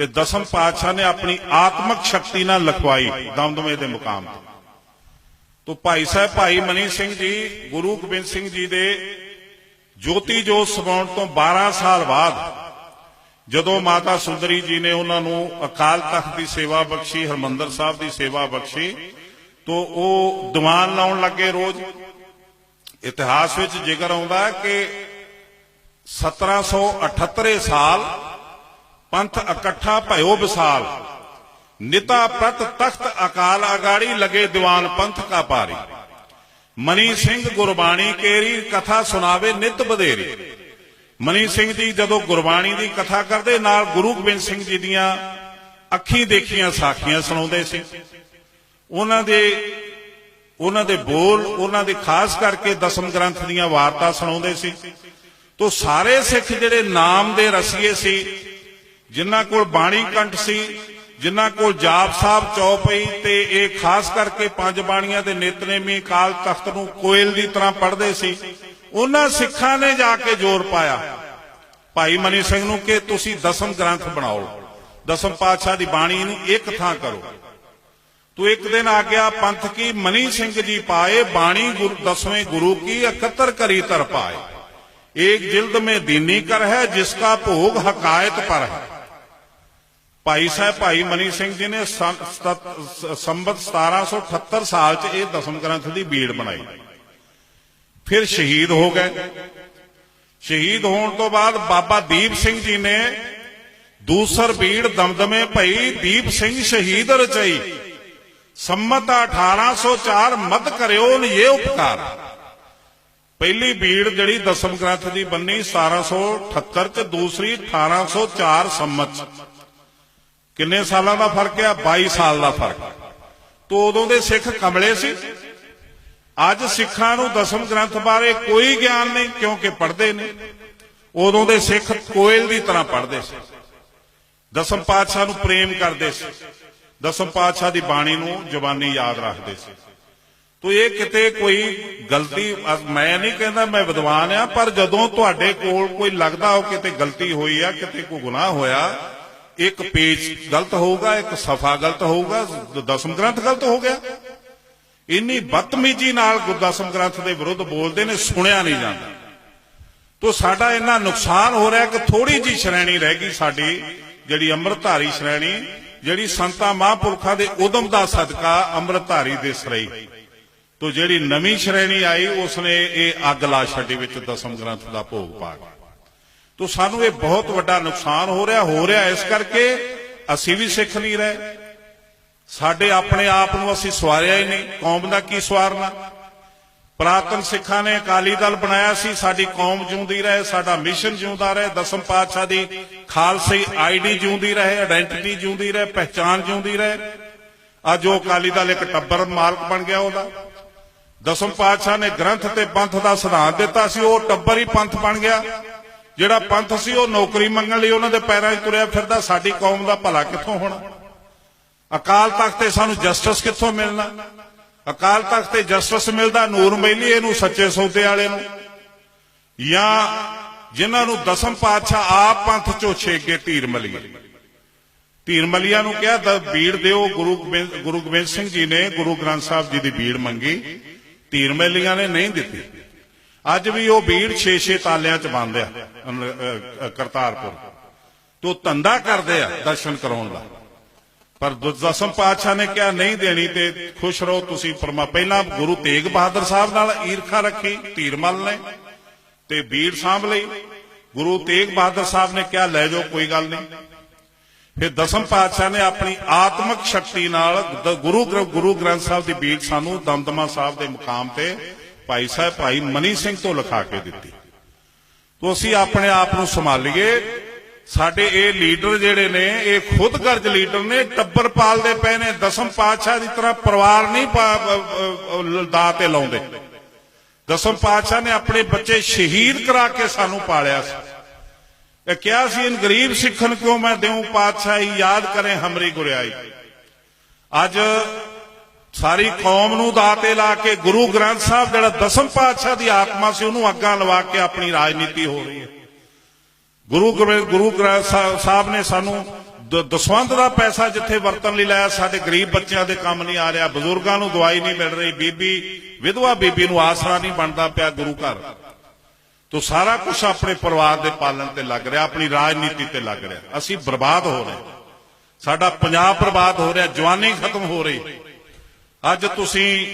ਤੇ ਦਸਮ ਪਾਤਸ਼ਾਹ ਨੇ ਆਪਣੀ ਆਤਮਿਕ ਸ਼ਕਤੀ ਨਾਲ ਲਖਵਾਈ ਦਮਦਮੇ ਦੇ ਮੁਕਾਮ ਤੇ। ਤੋ ਭਾਈ ਸਾਹਿਬ, ਭਾਈ ਮਨੀ ਸਿੰਘ ਜੀ, ਗੁਰੂ ਗੋਬਿੰਦ ਸਿੰਘ ਜੀ ਦੇ ਜੋਤੀ ਜੋਤ ਸਮਾਉਣ ਤੋਂ 12 ਸਾਲ ਬਾਅਦ ਜਦੋਂ ਮਾਤਾ ਸੁੰਦਰੀ ਜੀ ਨੇ ਉਹਨਾਂ ਨੂੰ ਅਕਾਲ ਤਖਤ ਦੀ ਸੇਵਾ ਬਖਸ਼ੀ, ਹਰਮੰਦਰ ਸਾਹਿਬ ਦੀ ਸੇਵਾ ਬਖਸ਼ੀ, ਤੋ ਉਹ ਦੀਵਾਨ ਲਾਉਣ ਲੱਗੇ ਰੋਜ਼। ਇਤਿਹਾਸ ਵਿੱਚ ਜ਼ਿਕਰ ਆਉਂਦਾ ਹੈ ਕਿ 1778 ਸਾਲ ਪੰਥ ਇਕੱਠਾ ਭਇਓ ਵਿਸਾਲ। ਨਿਤਾ ਪ੍ਰਤ ਤਖਤ ਅਕਾਲ ਅਗਾੜੀ ਲਗੇ ਦੀਵਾਨ ਪੰਥ ਕਾ ਪਾਰੀ। ਮਨੀ ਸਿੰਘ ਗੁਰਬਾਣੀ ਕੇਰੀ ਕਥਾ ਸੁਣਾਵੇ ਨਿਤ ਬਧੇਰੀ ਮਨੀ ਸਿੰਘ ਜੀ ਜਦੋਂ ਗੁਰਬਾਣੀ ਦੀ ਕਥਾ ਕਰਦੇ, ਨਾਲ ਗੁਰੂ ਗੋਬਿੰਦ ਸਿੰਘ ਜੀ ਦੀਆਂ ਅੱਖੀਂ ਦੇਖੀਆਂ, ਸਾਖੀਆਂ ਸੁਣਾਉਂਦੇ ਸੀ। ਉਹਨਾਂ ਦੇ ਉਹਨਾਂ ਦੇ ਬੋਲ, ਉਹਨਾਂ ਦੇ ਖਾਸ ਕਰਕੇ ਦਸਮ ਗ੍ਰੰਥ ਦੀਆਂ ਵਾਰਤਾ ਸੁਣਾਉਂਦੇ ਸੀ। ਤੋ ਸਾਰੇ ਸਿੱਖ ਜਿਹੜੇ ਨਾਮ ਦੇ ਰਸੀਏ ਸੀ ਜਿਨ੍ਹਾਂ ਕੋਲ ਬਾਣੀ ਕੰਠ ਸੀ, ਜਿਨ੍ਹਾਂ ਕੋਲ ਜਾਪ ਸਾਹਿਬ ਚੌਪਈ ਤੇ ਇਹ ਖਾਸ ਕਰਕੇ ਪੰਜ ਬਾਣੀਆਂ ਦੇ ਨੇਤਨੇਮੀ ਕਾਲ ਤਖਤ ਨੂੰ ਕੋਇਲ ਦੀ ਤਰ੍ਹਾਂ ਪੜ੍ਹਦੇ ਸੀ, ਉਹਨਾਂ ਸਿੱਖਾਂ ਨੇ ਜਾ ਕੇ ਜ਼ੋਰ ਪਾਇਆ। ਭਾਈ ਮਨੀ ਸਿੰਘ ਨੂੰ ਕਿ ਤੁਸੀਂ ਦਸਮ ਗ੍ਰੰਥ ਬਣਾਓ, ਦਸਮ ਪਾਤਸ਼ਾਹ ਦੀ ਬਾਣੀ ਨੂੰ ਇੱਕ ਥਾਂ ਕਰੋ। ਤੂੰ ਇੱਕ ਦਿਨ ਆ ਗਿਆ ਪੰਥ ਕੀ ਮਨੀ ਸਿੰਘ ਜੀ ਪਾਏ, ਬਾਣੀ ਗੁਰੂ, ਦਸਵੇਂ ਗੁਰੂ ਕੀ 71 ਕਰੀ ਤਰ ਪਾਏ ਇੱਕ ਜਿਲਦ ਮੇ ਦੀਨੀ ਕਰ ਹੈ ਜਿਸ ਕਾ ਭੋਗ ਹਕਾਇਤ ਪਰ ਹੈ। ਭਾਈ ਸਾਹਿਬ, ਭਾਈ ਮਨੀ ਸਿੰਘ ਜੀ ਨੇ ਸੰ- ਸਤ- ਸੰਬਤ 1778 ਸਾਲ ਚ ਇਹ ਦਸਮ ਗ੍ਰੰਥ ਦੀ ਬੀੜ ਬਣਾਈ। ਫਿਰ ਸ਼ਹੀਦ ਹੋ ਗਏ। ਸ਼ਹੀਦ ਹੋਣ ਤੋਂ ਬਾਅਦ ਬਾਬਾ ਦੀਪ ਸਿੰਘ ਜੀ ਨੇ ਦੂਸਰ ਬੀੜ ਦਮਦਮੇ ਭਈ ਦੀਪ ਸਿੰਘ ਸ਼ਹੀਦ ਰਚਈ। ਸੰਮਤ 1804 ਮਤ ਕਰਿਓ ਨ ਇਹ ਉਪਕਾਰ। ਪਹਿਲੀ ਬੀੜ ਜਿਹੜੀ ਦਸਮ ਗ੍ਰੰਥ ਦੀ ਬੰਨੀ 1778 ਚ, ਦੂਸਰੀ 1804 ਸੰਮਤ ਕਿੰਨੇ ਸਾਲਾਂ ਦਾ ਫ਼ਰਕ ਆ? 22 ਸਾਲ ਦਾ ਫ਼ਰਕ। ਤੋਂ ਉਦੋਂ ਦੇ ਸਿੱਖ ਕਮਲੇ ਸੀ। ਅੱਜ ਸਿੱਖਾਂ ਨੂੰ ਦਸਮ ਗ੍ਰੰਥ ਬਾਰੇ ਕੋਈ ਗਿਆਨ ਨਹੀਂ, ਕਿਉਂਕਿ ਪੜ੍ਹਦੇ ਨੇ। ਉਦੋਂ ਦੇ ਸਿੱਖ ਕੋਇਲ ਦੀ ਤਰ੍ਹਾਂ ਪੜ੍ਹਦੇ ਸੀ। ਦਸਮ ਪਾਤਸ਼ਾਹ ਨੂੰ ਪ੍ਰੇਮ ਕਰਦੇ ਸੀ। ਦਸਮ ਪਾਤਸ਼ਾਹ ਦੀ ਬਾਣੀ ਨੂੰ ਜ਼ੁਬਾਨੀ ਯਾਦ ਰੱਖਦੇ ਸੀ। ਤੋ ਇਹ ਕਿਤੇ ਕੋਈ ਗਲਤੀ ਮੈਂ ਨਹੀਂ ਕਹਿੰਦਾ ਮੈਂ ਵਿਦਵਾਨ ਆ, ਪਰ ਜਦੋਂ ਤੁਹਾਡੇ ਕੋਲ ਕੋਈ ਲੱਗਦਾ ਹੋ ਕਿਤੇ ਗਲਤੀ ਹੋਈ ਆ, ਕਿਤੇ ਕੋਈ ਗੁਨਾਹ ਹੋਇਆ ਇੱਕ ਪੇਜ ਗਲਤ ਹੋਊਗਾ, ਇੱਕ ਸਫਾ ਗਲਤ ਹੋਊਗਾ ਦਸਮ ਗ੍ਰੰਥ ਗਲਤ ਹੋ ਗਿਆ। ਇੰਨੀ ਬਦਤਮੀਜੀ ਨਾਲ ਗੁਰਦਸਮ ਗ੍ਰੰਥ ਦੇ ਵਿਰੁੱਧ ਬੋਲਦੇ ਨੇ, ਸੁਣਿਆ ਨਹੀਂ ਜਾਂਦਾ। ਤੋ ਸਾਡਾ ਇੰਨਾ ਨੁਕਸਾਨ ਹੋ ਰਿਹਾ ਕਿ ਥੋੜੀ ਜੀ ਸ਼੍ਰੇਣੀ ਰਹਿ ਗਈ ਸਾਡੀ, ਜਿਹੜੀ ਅੰਮ੍ਰਿਤਧਾਰੀ ਸ਼੍ਰੇਣੀ, ਜਿਹੜੀ ਸੰਤਾਂ ਮਹਾਂਪੁਰਖਾਂ ਦੇ ਉਦਮ ਦਾ ਸਦਕਾ ਅੰਮ੍ਰਿਤਧਾਰੀ ਦਿਸ ਰਹੀ। ਤੋ ਜਿਹੜੀ ਨਵੀਂ ਸ਼੍ਰੇਣੀ ਆਈ, ਉਸਨੇ ਇਹ ਅੱਗ ਲਾ ਛੱਡੀ ਵਿੱਚ ਦਸਮ ਗ੍ਰੰਥ ਦਾ ਭੋਗ ਪਾ ਕੇ। ਤੋ ਸਾਨੂੰ ਇਹ ਬਹੁਤ ਵੱਡਾ ਨੁਕਸਾਨ ਹੋ ਰਿਹਾ ਹੋ ਰਿਹਾ ਇਸ ਕਰਕੇ ਅਸੀਂ ਵੀ ਸਿੱਖ ਨਹੀਂ ਰਹੇ। ਸਾਡੇ ਆਪਣੇ ਆਪ ਨੂੰ ਅਸੀਂ ਸਵਾਰਿਆ ਹੀ ਨਹੀਂ। ਕੌਮ ਦਾ ਕੀ ਸਵਾਰਨਾ? ਪ੍ਰਾਤਨ ਸਿੱਖਾਂ ਨੇ ਅਕਾਲੀ ਦਲ ਬਣਾਇਆ ਸੀ, ਸਾਡੀ ਕੌਮ ਜਿਉਂਦੀ ਰਹੇ, ਸਾਡਾ ਮਿਸ਼ਨ ਜਿਉਂਦਾ ਰਹੇ, ਦਸਮ ਪਾਤਸ਼ਾਹ ਦੀ ਖਾਲਸੀ ਆਈਡੀ ਜਿਉਂਦੀ ਰਹੇ ਆਇਡੈਂਟੀਟੀ ਜਿਉਂਦੀ ਰਹੇ ਪਹਿਚਾਨ ਜਿਉਂਦੀ ਰਹੇ। ਅੱਜ ਉਹ ਅਕਾਲੀ ਦਲ ਇੱਕ ਟੱਬਰ ਮਾਲਕ ਬਣ ਗਿਆ ਉਹਦਾ। ਦਸਮ ਪਾਤਸ਼ਾਹ ਨੇ ਗ੍ਰੰਥ ਤੇ ਪੰਥ ਦਾ ਸਿਧਾਂਤ ਦਿੱਤਾ ਸੀ, ਉਹ ਟੱਬਰ ਹੀ ਪੰਥ ਬਣ ਗਿਆ। ਜਿਹੜਾ ਪੰਥ ਸੀ, ਉਹ ਨੌਕਰੀ ਮੰਗਣ ਲਈ ਉਹਨਾਂ ਦੇ ਪੈਰਾਂ 'ਚ ਤੁਰਿਆ ਫਿਰਦਾ, ਸਾਡੀ ਕੌਮ ਦਾ ਭਲਾ ਕਿੱਥੋਂ ਹੋਣਾ? ਅਕਾਲ ਤਖਤ ਤੇ ਸਾਨੂੰ ਜਸਟਿਸ ਕਿੱਥੋਂ ਮਿਲਣਾ? ਅਕਾਲ ਤਖਤ ਤੇ ਜਸਟਿਸ ਮਿਲਦਾ, ਨੂਰ ਮੈਲੀਏ ਨੂੰ, ਸੱਚੇ ਸੌਦੇ ਵਾਲੇ ਨੂੰ। ਜਾਂ ਜਿਨ੍ਹਾਂ ਨੂੰ ਦਸਮ ਪਾਤਸ਼ਾਹ ਆਪ ਪੰਥ ਚੋਂ ਛੇਕੇ ਧੀਰ ਮਲੀਏ। ਧੀਰ ਮਲੀਆਂ ਨੂੰ ਕਿਹਾ, ਦ ਬੀੜ ਦਿਓ, ਗੁਰੂ ਗੋਬਿੰਦ ਗੁਰੂ ਗੋਬਿੰਦ ਸਿੰਘ ਜੀ ਨੇ, ਗੁਰੂ ਗ੍ਰੰਥ ਸਾਹਿਬ ਜੀ ਦੀ ਬੀੜ ਮੰਗੀ। ਧੀਰ ਮਲੀਆਂ ਨੇ ਨਹੀਂ ਦਿੱਤੀ। ਅੱਜ ਵੀ ਉਹ ਬੀੜ 6-6 ਤਾਲਿਆਂ ਚ ਬੰਦ ਆ ਕਰਤਾਰਪੁਰ। ਤੋਂ ਧੰਦਾ ਕਰਦੇ ਆ ਦਰਸ਼ਨ ਕਰਾਉਣ ਦਾ। ਪਰ ਦਸਮ ਪਾਤਸ਼ਾਹ ਨੇ ਕਿਹਾ, ਨਹੀਂ ਦੇਣੀ ਤੇ ਖੁਸ਼ ਰਹੋ ਤੁਸੀਂ ਪਰਮਾ ਪਹਿਲਾਂ ਗੁਰੂ ਤੇਗ ਬਹਾਦਰ ਸਾਹਿਬ ਨਾਲ ਈਰਖਾ ਰੱਖੀ ਧੀਰਮਲ ਨੇ, ਤੇ ਬੀੜ ਸਾਂਭ ਲਈ। ਗੁਰੂ ਤੇਗ ਬਹਾਦਰ ਸਾਹਿਬ ਨੇ ਕਿਹਾ, ਲੈ ਜਾਓ, ਕੋਈ ਗੱਲ ਨਹੀਂ। ਫਿਰ ਦਸਮ ਪਾਤਸ਼ਾਹ ਨੇ ਆਪਣੀ ਆਤਮਿਕ ਸ਼ਕਤੀ ਨਾਲ ਗੁਰੂ ਗੁਰੂ ਗ੍ਰੰਥ ਸਾਹਿਬ ਦੀ ਬੀੜ ਸਾਨੂੰ ਦਮਦਮਾ ਸਾਹਿਬ ਦੇ ਮੁਕਾਮ ਤੇ ਭਾਈ ਸਾਹਿਬ, ਭਾਈ ਮਨੀ ਸਿੰਘ ਤੋਂ ਲਿਖਾ ਕੇ ਦਿੱਤੀ। ਤੋ ਅਸੀਂ ਆਪਣੇ ਆਪ ਨੂੰ ਸੰਭਾਲੀਏ। ਸਾਡੇ ਇਹ ਲੀਡਰ ਜਿਹੜੇ ਨੇ, ਇਹ ਖੁਦਗਰਜ ਲੀਡਰ ਨੇ ਟੱਬਰ ਪਾਲਦੇ ਪਏ ਨੇ, ਦਸਮ ਪਾਤਸ਼ਾਹ ਦੀ ਤਰ੍ਹਾਂ ਪਰਿਵਾਰ ਨਹੀਂ ਦਾ ਤੇ ਲਾਉਂਦੇ। ਦਸਮ ਪਾਤਸ਼ਾਹ ਨੇ ਆਪਣੇ ਬੱਚੇ ਸ਼ਹੀਦ ਕਰਾ ਕੇ ਸਾਨੂੰ ਪਾਲਿਆ ਸੀ। ਇਹ ਕਿਹਾ ਸੀ ਇਨ ਗਰੀਬ ਸਿੱਖਣ ਕਿਉਂ ਮੈਂ ਦੇਉ ਪਾਤਸ਼ਾਹੀ? ਯਾਦ ਕਰੇ ਹਮਰੀ ਗੁਰਿਆਈ। ਅੱਜ ਸਾਰੀ ਕੌਮ ਨੂੰ ਦਾਤੇ ਲਾ ਕੇ ਗੁਰੂ ਗ੍ਰੰਥ ਸਾਹਿਬ ਜਿਹੜਾ ਦਸਮ ਪਾਤਸ਼ਾਹ ਦੀ ਆਤਮਾ ਸੀ, ਉਹਨੂੰ ਅੱਗਾ ਲਵਾ ਕੇ ਆਪਣੀ ਰਾਜਨੀਤੀ ਹੋ ਰਹੀ ਹੈ। ਗੁਰੂ ਗ੍ਰੰਥ ਗੁਰੂ ਗ੍ਰੰਥ ਸਾਹਿਬ ਸਾਹਿਬ ਨੇ ਸਾਨੂੰ ਦ- ਦਾ ਪੈਸਾ ਜਿੱਥੇ ਵਰਤਣ ਲਈ ਲਾਇਆ, ਸਾਡੇ ਗਰੀਬ ਬੱਚਿਆਂ ਦੇ ਕੰਮ ਨਹੀਂ ਆ ਰਿਹਾ, ਬਜ਼ੁਰਗਾਂ ਨੂੰ ਦਵਾਈ ਨਹੀਂ ਮਿਲ ਰਹੀ, ਬੀਬੀ, ਵਿਧਵਾ ਬੀਬੀ ਨੂੰ ਆਸਰਾ ਨਹੀਂ ਬਣਦਾ ਪਿਆ ਗੁਰੂ ਘਰ। ਤੋ ਸਾਰਾ ਕੁਝ ਆਪਣੇ ਪਰਿਵਾਰ ਦੇ ਪਾਲਣ ਤੇ ਲੱਗ ਰਿਹਾ, ਆਪਣੀ ਰਾਜਨੀਤੀ ਤੇ ਲੱਗ ਰਿਹਾ। ਅਸੀਂ ਬਰਬਾਦ ਹੋ ਰਹੇ ਸਾਡਾ ਪੰਜਾਬ ਬਰਬਾਦ ਹੋ ਰਿਹਾ, ਜਵਾਨੀ ਖਤਮ ਹੋ ਰਹੀ। ਅੱਜ ਤੁਸੀਂ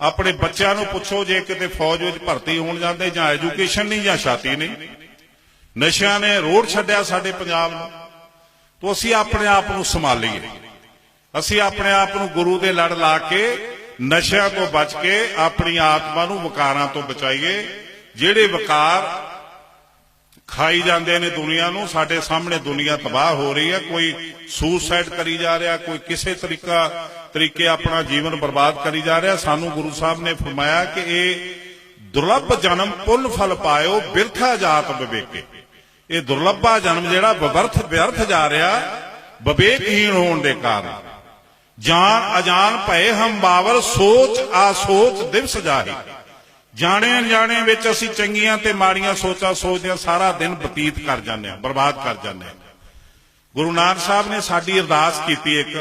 ਆਪਣੇ ਬੱਚਿਆਂ ਨੂੰ ਪੁੱਛੋ ਜੇ ਕਿਤੇ ਫੌਜ ਵਿੱਚ ਭਰਤੀ ਹੋਣ ਜਾਂਦੇ ਜਾਂ ਐਜੂਕੇਸ਼ਨ ਨਹੀਂ ਜਾਂ ਛਾਤੀ ਨਹੀਂ। ਨਸ਼ਿਆਂ ਨੇ ਰੋੜ ਛੱਡਿਆ ਸਾਡੇ ਪੰਜਾਬ ਨੂੰ। ਤੋ ਅਸੀਂ ਆਪਣੇ ਆਪ ਨੂੰ ਸੰਭਾਲੀਏ। ਅਸੀਂ ਆਪਣੇ ਆਪ ਨੂੰ ਗੁਰੂ ਦੇ ਲੜ ਲਾ ਕੇ, ਨਸ਼ਿਆਂ ਤੋਂ ਬਚ ਕੇ ਆਪਣੀ ਆਤਮਾ ਨੂੰ ਵਿਕਾਰਾਂ ਤੋਂ ਬਚਾਈਏ, ਜਿਹੜੇ ਵਿਕਾਰ ਖਾਈ ਜਾਂਦੇ ਨੇ ਦੁਨੀਆ ਨੂੰ, ਸਾਡੇ ਸਾਹਮਣੇ ਦੁਨੀਆ ਤਬਾਹ ਹੋ ਰਹੀ ਹੈ। ਕੋਈ ਸੁਸਾਈਡ ਕਰੀ ਜਾ ਰਿਹਾ, ਕੋਈ ਕਿਸੇ ਤਰੀਕਾ, ਤਰੀਕੇ ਆਪਣਾ ਜੀਵਨ ਬਰਬਾਦ ਕਰੀ ਜਾ ਰਿਹਾ। ਸਾਨੂੰ ਗੁਰੂ ਸਾਹਿਬ ਨੇ ਫਰਮਾਇਆ ਕਿ ਇਹ ਦੁਰਲੱਭ ਜਨਮ ਪੁੰਨ ਫਲ ਪਾਇਓ, ਬਿਰਥਾ ਜਾਤ ਵਿਵੇਕੇ। ਇਹ ਦੁਰਲੱਭਾ ਜਨਮ ਜਿਹੜਾ ਵਿਵਰਥ ਵਿਅਰਥ ਜਾ ਰਿਹਾ, ਵਿਵੇਕਹੀਣ ਹੋਣ ਦੇ ਕਾਰਨ। ਜਾਨ ਅਜਾਨ ਭਏ ਹਮ ਬਾਵਰ, ਸੋਚ ਆ ਸੋਚ ਦਿਵਸ ਜਾਹੀ। ਜਾਣੇ ਅਣਜਾਣੇ ਵਿੱਚ ਅਸੀਂ ਚੰਗੀਆਂ ਤੇ ਮਾੜੀਆਂ ਸੋਚਾਂ ਸੋਚਦੇ ਹਾਂ ਸਾਰਾ ਦਿਨ ਬਤੀਤ ਕਰ ਜਾਂਦੇ ਹਾਂ, ਬਰਬਾਦ ਕਰ ਜਾਂਦੇ ਹਾਂ। ਗੁਰੂ ਨਾਨਕ ਸਾਹਿਬ ਨੇ ਸਾਡੀ ਅਰਦਾਸ ਕੀਤੀ ਇੱਕ,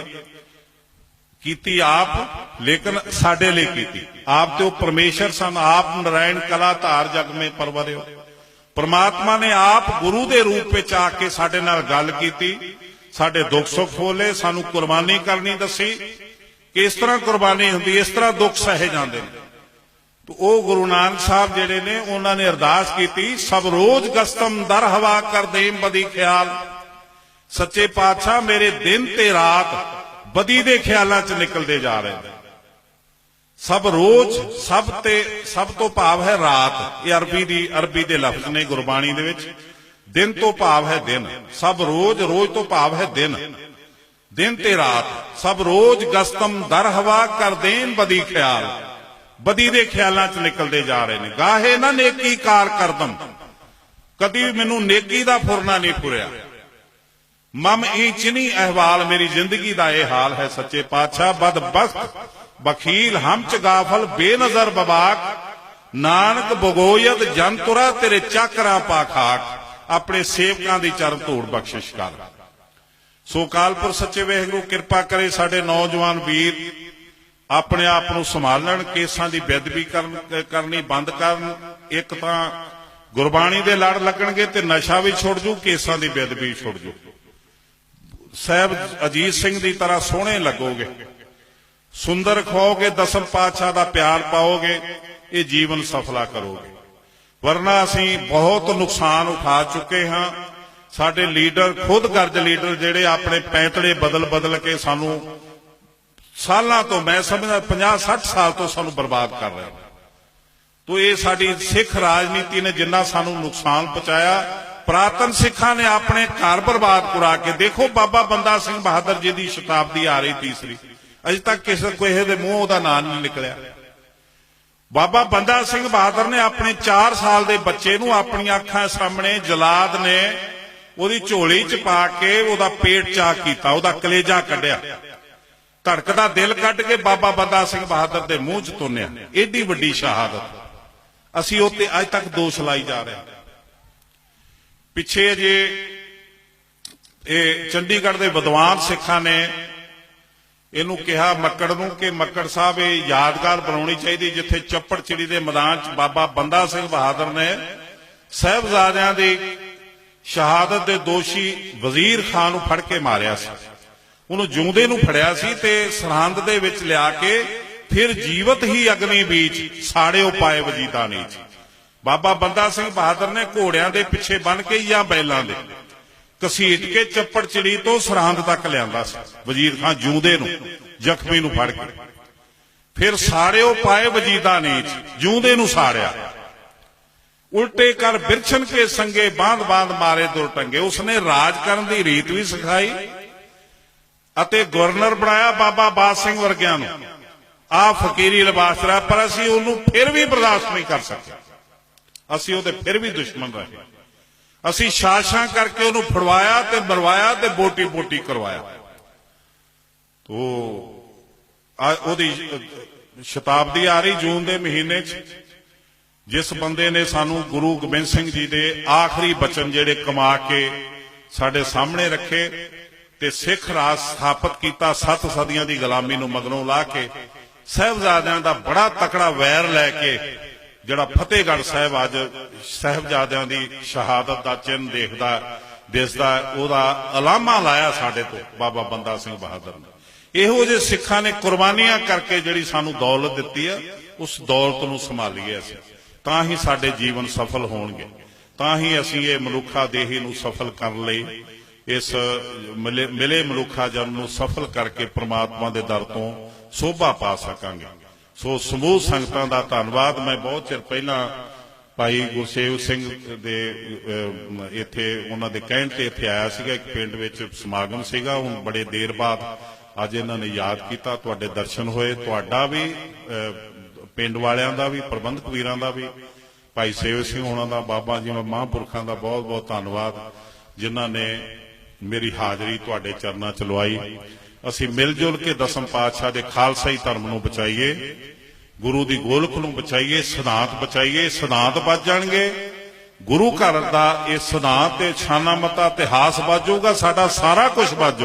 ਕੀਤੀ ਆਪ, ਲੇਕਿਨ ਸਾਡੇ ਲਈ ਕੀਤੀ। ਆਪ ਤੇ ਉਹ ਪਰਮੇਸ਼ਰ ਸਨ, ਆਪ ਨਰਾਇਣ ਕਲਾ ਧਾਰ ਜਗ ਮੇ ਪਰਵਰਿਓ। ਪਰਮਾਤਮਾ ਨੇ ਆਪ ਗੁਰੂ ਦੇ ਰੂਪ ਵਿੱਚ ਆ ਕੇ ਸਾਡੇ ਨਾਲ ਗੱਲ ਕੀਤੀ, ਸਾਡੇ ਦੁੱਖ ਸੁੱਖ ਫੋਲੇ, ਸਾਨੂੰ ਕੁਰਬਾਨੀ ਕਰਨੀ ਦੱਸੀ। ਕਿ ਇਸ ਤਰ੍ਹਾਂ ਕੁਰਬਾਨੀ ਹੁੰਦੀ, ਇਸ ਤਰ੍ਹਾਂ ਦੁੱਖ ਸਹੇ ਜਾਂਦੇ ਨੇ। ਤੋ ਉਹ ਗੁਰੂ ਨਾਨਕ ਸਾਹਿਬ ਜਿਹੜੇ ਨੇ, ਉਹਨਾਂ ਨੇ ਅਰਦਾਸ ਕੀਤੀ, ਸਭ ਰੋਜ਼ ਗਸਤਮ ਦਰ ਹਵਾ ਕਰ ਦੇਮ ਬਦੀ ਖਿਆਲ। ਸੱਚੇ ਪਾਤਸ਼ਾਹ ਮੇਰੇ ਦਿਨ ਤੇ ਰਾਤ ਬਦੀ ਦੇ ਖਿਆਲਾਂ 'ਚ ਨਿਕਲਦੇ ਜਾ ਰਹੇ ਨੇ। ਸਭ ਰੋਜ਼, ਸਭ ਤੇ, ਸਭ ਤੋਂ ਭਾਵ ਹੈ ਰਾਤ। ਇਹ ਅਰਬੀ ਦੀ, ਅਰਬੀ ਦੇ ਲਫ਼ਜ਼ ਨੇ ਗੁਰਬਾਣੀ ਦੇ ਵਿੱਚ। ਦਿਨ ਤੋਂ ਭਾਵ ਹੈ ਦਿਨ। ਸਭ ਰੋਜ਼ ਰੋਜ਼ ਤੋਂ ਭਾਵ ਹੈ ਦਿਨ। ਦਿਨ ਤੇ ਰਾਤ। ਸਭ ਰੋਜ਼ ਗਸਤਮ ਦਰ ਹਵਾ ਕਰ ਦੇਨ ਬਦੀ ਖਿਆਲ। ਬਦੀ ਦੇ ਖਿਆਲਾਂ 'ਚ ਨਿਕਲਦੇ ਜਾ ਰਹੇ ਨੇ। ਗਾਹੇ ਨਾ ਨੇਕੀ ਕਾਰ ਕਰਦਮ। ਕਦੀ ਵੀ ਮੈਨੂੰ ਨੇਕੀ ਦਾ ਫੁਰਨਾ ਨਹੀਂ ਫੁਰਿਆ। ਮਮ ਇਹ ਅਹਵਾਲ, ਮੇਰੀ ਜ਼ਿੰਦਗੀ ਦਾ ਇਹ ਹਾਲ ਹੈ ਸੱਚੇ ਪਾਤਸ਼ਾਹ ਬਦਬਖਤ ਬਖੀਲ ਹਮ ਗਾਫਲ, ਬੇਨਜ਼ਰ ਬਬਾਕ। ਨਾਨਕ ਬਗੋਇਦ ਜੰਤੁਰਾ, ਤੇਰੇ ਚੱਕਰਾਂ ਪਾ ਖਾਕ। ਆਪਣੇ ਸੇਵਕਾਂ ਦੀ ਚਰਨ ਧੂੜ ਬਖਸ਼ਿਸ਼ ਕਰ। ਸੋ ਕਾਲਪੁਰ ਸੱਚੇ ਵੇਖਗੂ ਕਿਰਪਾ ਕਰੇ ਸਾਡੇ ਨੌਜਵਾਨ ਵੀਰ ਆਪਣੇ ਆਪ ਨੂੰ ਸੰਭਾਲਣ ਕੇਸਾਂ ਦੀ ਬੇਦਬੀ ਕਰਨ ਕਰਨੀ ਬੰਦ ਕਰਨ, ਇੱਕ ਤਾਂ ਗੁਰਬਾਣੀ ਦੇ ਲੜ ਲੱਗਣਗੇ ਤੇ ਨਸ਼ਾ ਵੀ ਛੁੱਟ ਜੂ, ਕੇਸਾਂ ਦੀ ਬੇਦਬੀ ਛੁੱਟ ਜੂ। ਸਾਹਿਬ ਅਜੀਤ ਸਿੰਘ ਦੀ ਤਰ੍ਹਾਂ ਸੋਹਣੇ ਲੱਗੋਗੇ। ਸੁੰਦਰ ਖੋਗੇ ਦਸਮ ਪਾਤਸ਼ਾਹ ਦਾ ਪਿਆਰ ਪਾਓਗੇ, ਇਹ ਜੀਵਨ ਸਫਲਾ ਕਰੋਗੇ। ਵਰਨਾ ਅਸੀਂ ਬਹੁਤ ਨੁਕਸਾਨ ਉਠਾ ਚੁੱਕੇ ਹਾਂ। ਸਾਡੇ ਲੀਡਰ, ਖੁਦ ਗਰਜ ਲੀਡਰ ਜਿਹੜੇ ਆਪਣੇ ਪੈਂਤੜੇ ਬਦਲ ਬਦਲ ਕੇ ਸਾਨੂੰ ਸਾਲਾਂ ਤੋਂ ਮੈਂ ਸਮਝਦਾ 50 60 ਸਾਲ ਤੋਂ ਸਾਨੂੰ ਬਰਬਾਦ ਕਰ ਰਹੇ ਨੇ। ਤੋ ਇਹ ਸਾਡੀ ਸਿੱਖ ਰਾਜਨੀਤੀ ਨੇ ਜਿੰਨਾ ਸਾਨੂੰ ਨੁਕਸਾਨ ਪਹੁੰਚਾਇਆ, ਪ੍ਰਾਤਨ ਸਿੱਖਾਂ ਨੇ ਆਪਣੇ ਘਰ ਬਰਬਾਦ ਕਰਾ ਕੇ, ਦੇਖੋ ਬਾਬਾ ਬੰਦਾ ਸਿੰਘ ਬਹਾਦਰ ਜੀ ਦੀ ਸ਼ਤਾਬਦੀ ਆ ਰਹੀ ਤੀਸਰੀ। ਅਜੇ ਤੱਕ ਕਿਸੇ ਕੋਈ ਦੇ ਮੂੰਹ ਉਹਦਾ ਨਾਂ ਨਹੀਂ ਨਿਕਲਿਆ। ਬਾਬਾ ਬੰਦਾ ਸਿੰਘ ਬਹਾਦਰ ਨੇ ਆਪਣੇ 4 ਸਾਲ ਦੇ ਬੱਚੇ ਨੂੰ ਆਪਣੀਆਂ ਅੱਖਾਂ ਸਾਹਮਣੇ ਜਲਾਦ ਨੇ ਉਹਦੀ ਝੋਲੀ 'ਚ ਪਾ ਕੇ ਉਹਦਾ ਪੇਟ ਚਾ ਕੀਤਾ, ਉਹਦਾ ਕਲੇਜਾ ਕੱਢਿਆ। ਧੜਕਦਾ ਦਿਲ ਕੱਢ ਕੇ ਬਾਬਾ ਬੰਦਾ ਸਿੰਘ ਬਹਾਦਰ ਦੇ ਮੂੰਹ 'ਚ ਤੋਨਿਆ। ਏਡੀ ਵੱਡੀ ਸ਼ਹਾਦਤ। ਅਸੀਂ ਉੱਤੇ ਅੱਜ ਤੱਕ ਦੋਸ਼ ਲਾਈ ਜਾ ਰਹੇ ਪਿੱਛੇ ਜੇ ਇਹ ਚੰਡੀਗੜ੍ਹ ਦੇ ਵਿਦਵਾਨ ਸਿੱਖਾਂ ਨੇ ਇਹਨੂੰ ਕਿਹਾ ਮੱਕੜ ਨੂੰ ਕਿ ਮੱਕੜ ਸਾਹਿਬ, ਇਹ ਯਾਦਗਾਰ ਬਣਾਉਣੀ ਚਾਹੀਦੀ ਜਿੱਥੇ ਚੱਪੜ ਚਿੜੀ ਦੇ ਮੈਦਾਨ 'ਚ ਬਾਬਾ ਬੰਦਾ ਸਿੰਘ ਬਹਾਦਰ ਨੇ ਸਹਿਬਜ਼ਾਦਿਆਂ ਦੀ ਸ਼ਹਾਦਤ ਦੇ ਦੋਸ਼ੀ ਵਜ਼ੀਰ ਖਾਨ ਨੂੰ ਫੜ ਕੇ ਮਾਰਿਆ ਸੀ। ਉਹਨੂੰ ਜਿਉਂਦੇ ਨੂੰ ਫੜਿਆ ਸੀ ਤੇ ਸਰਹੰਦ ਦੇ ਵਿੱਚ ਲਿਆ ਕੇ ਫਿਰ ਜੀਵਤ ਹੀ ਅਗਨੀ ਵਿੱਚ ਸਾੜਿਓ ਪਾਏ ਵਜੀਦਾ ਨੀਚ ਬਾਬਾ ਬੰਦਾ ਸਿੰਘ ਬਹਾਦਰ ਨੇ ਘੋੜਿਆਂ ਦੇ ਪਿੱਛੇ ਬੰਨ ਕੇ ਜਾਂ ਬੈਲਾਂ ਦੇ ਕਸੀਟ ਕੇ ਚੱਪੜ ਚਿੜੀ ਤੋਂ ਸਰਹੰਦ ਤੱਕ ਲਿਆਂਦਾ ਸੀ ਵਜ਼ੀਰ ਖਾਨ ਜੂੰਦੇ ਨੂੰ, ਜ਼ਖਮੀ ਨੂੰ ਫੜ ਕੇ। ਫਿਰ ਸਾੜਿਓ ਪਾਏ ਵਜੀਦਾ ਨੀਚ ਜੂੰਦੇ ਨੂੰ ਸਾੜਿਆ। ਉਲਟੇ ਕਰ ਬਿਰਛਨ ਕੇ ਸੰਗੇ ਬਾਂਧ ਬਾਂਧ ਮਾਰੇ ਦੁਰ ਟੰਗੇ, ਉਸਨੇ ਰਾਜ ਕਰਨ ਦੀ ਰੀਤ ਵੀ ਸਿਖਾਈ ਅਤੇ ਗਵਰਨਰ ਬਣਾਇਆ ਬਾਬਾ ਬਾਦ ਸਿੰਘ ਵਰਗਿਆਂ ਨੂੰ। ਆ ਫਕੀਰੀ ਲਿਬਾਸ ਰਾ ਪਰ ਅਸੀਂ ਉਹਨੂੰ ਫਿਰ ਵੀ ਬਰਦਾਸ਼ਤ ਨਹੀਂ ਕਰ ਸਕੇ। ਅਸੀਂ ਉਹਦੇ ਫਿਰ ਵੀ ਦੁਸ਼ਮਣ ਰਹੇ। ਅਸੀਂ ਸ਼ਾਸ਼ਾਂ ਕਰਕੇ ਉਹਨੂੰ ਫੜਵਾਇਆ ਤੇ ਮਰਵਾਇਆ ਤੇ ਬੋਟੀ ਬੋਟੀ ਕਰਵਾਇਆ। ਤੋ ਉਹਦੀ ਸ਼ਤਾਬਦੀ ਆ ਰਹੀ ਜੂਨ ਦੇ ਮਹੀਨੇ 'ਚ। ਜਿਸ ਬੰਦੇ ਨੇ ਸਾਨੂੰ ਗੁਰੂ ਗੋਬਿੰਦ ਸਿੰਘ ਜੀ ਦੇ ਆਖਰੀ ਬਚਨ ਜਿਹੜੇ ਕਮਾ ਕੇ ਸਾਡੇ ਸਾਹਮਣੇ ਰੱਖੇ ਤੇ ਸਿੱਖ ਰਾਜ ਸਥਾਪਿਤ ਕੀਤਾ, ਸੱਤ ਸਦੀਆਂ ਦੀ ਗੁਲਾਮੀ ਨੂੰ ਮਗਰੋਂ ਲਾ ਕੇ, ਸਹਿਬਜ਼ਾਦਿਆਂ ਦਾ ਬੜਾ ਤਕੜਾ ਵੈਰ ਲੈ ਕੇ, ਜਿਹੜਾ ਫਤਿਹਗੜ੍ਹ ਸਾਹਿਬ ਅੱਜ ਸਹਿਬਜ਼ਾਦਿਆਂ ਦੀ ਸ਼ਹਾਦਤ ਦਾ ਚਿੰਨ੍ਹ ਦੇਖਦਾ, ਦਿਸਦਾ, ਉਹਦਾ ਅਲਾਮਾ ਲਾਇਆ ਸਾਡੇ ਤੋਂ, ਬਾਬਾ ਬੰਦਾ ਸਿੰਘ ਬਹਾਦਰ ਨੇ। ਇਹੋ ਜਿਹੇ ਸਿੱਖਾਂ ਨੇ ਕੁਰਬਾਨੀਆਂ ਕਰਕੇ ਜਿਹੜੀ ਸਾਨੂੰ ਦੌਲਤ ਦਿੱਤੀ ਆ, ਉਸ ਦੌਲਤ ਨੂੰ ਸੰਭਾਲੀਏ ਅਸੀਂ। ਤਾਂ ਹੀ ਸਾਡੇ ਜੀਵਨ ਸਫਲ ਹੋਣਗੇ। ਤਾਂ ਹੀ ਅਸੀਂ ਇਹ ਮਨੁੱਖਾ ਦੇਹੀ ਨੂੰ ਸਫਲ ਕਰਨ ਲਈ ਇਸ ਮਿਲੇ ਮਿਲੇ ਮਨੁੱਖਾ ਜਨਮ ਨੂੰ ਸਫਲ ਕਰਕੇ ਪ੍ਰਮਾਤਮਾ ਦੇ ਦਰ ਤੋਂ ਸੋਭਾ ਪਾ ਸਕਾਂਗੇ। ਸੋ ਸਮੂਹ ਸੰਗਤਾਂ ਦਾ ਧੰਨਵਾਦ। ਮੈਂ ਬਹੁਤ ਚਿਰ ਪਹਿਲਾਂ ਭਾਈ ਗੁਰਸੇਵ ਸਿੰਘ ਦੇ ਇੱਥੇ ਉਹਨਾਂ ਦੇ ਕਹਿਣ ਤੇ ਇੱਥੇ ਆਇਆ ਸੀਗਾ। ਇੱਕ ਪਿੰਡ ਵਿੱਚ ਸਮਾਗਮ ਸੀਗਾ। ਹੁਣ ਬੜੇ ਦੇਰ ਬਾਅਦ ਅੱਜ ਇਹਨਾਂ ਨੇ ਯਾਦ ਕੀਤਾ। ਤੁਹਾਡੇ ਦਰਸ਼ਨ ਹੋਏ। ਤੁਹਾਡਾ ਵੀ ਅਹ, ਪਿੰਡ ਵਾਲਿਆਂ ਦਾ ਵੀ ਪ੍ਰਬੰਧਕ ਵੀਰਾਂ ਦਾ ਵੀ ਭਾਈ ਸੇਵ ਸਿੰਘ ਹੋਣਾ ਦਾ ਬਾਬਾ ਜੀ ਮਹਾਂਪੁਰਖਾਂ ਦਾ ਬਹੁਤ ਬਹੁਤ ਧੰਨਵਾਦ ਜਿਨ੍ਹਾਂ ਨੇ ਮੇਰੀ ਹਾਜ਼ਰੀ ਤੁਹਾਡੇ ਚਰਨਾਂ ਚ ਲਵਾਈ ਅਸੀਂ ਮਿਲ ਜੁਲ ਕੇ ਦਸਮ ਪਾਤਸ਼ਾਹ ਦੇ ਖਾਲਸਾਈ ਧਰਮ ਨੂੰ ਬਚਾਈਏ। ਗੁਰੂ ਦੀ ਗੋਲਖ ਨੂੰ ਬਚਾਈਏ, ਸਿਧਾਂਤ ਬਚਾਈਏ, ਸਿਧਾਂਤ ਬਚ ਜਾਣਗੇ। ਗੁਰੂ ਘਰ ਦਾ ਇਹ ਸਿਧਾਂਤ ਤੇ ਛਾਨਾ ਮਤਾ ਇਤਿਹਾਸ ਬਚ ਸਾਡਾ ਸਾਰਾ ਕੁਝ ਬਚ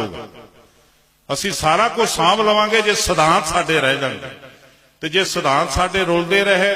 ਅਸੀਂ ਸਾਰਾ ਕੁਝ ਸਾਂਭ ਲਵਾਂਗੇ ਜੇ ਸਿਧਾਂਤ ਸਾਡੇ ਰਹਿ ਜਾਣਗੇ। ਤੇ ਜੇ ਸਿਧਾਂਤ ਸਾਡੇ ਰੁਲਦੇ ਰਹੇ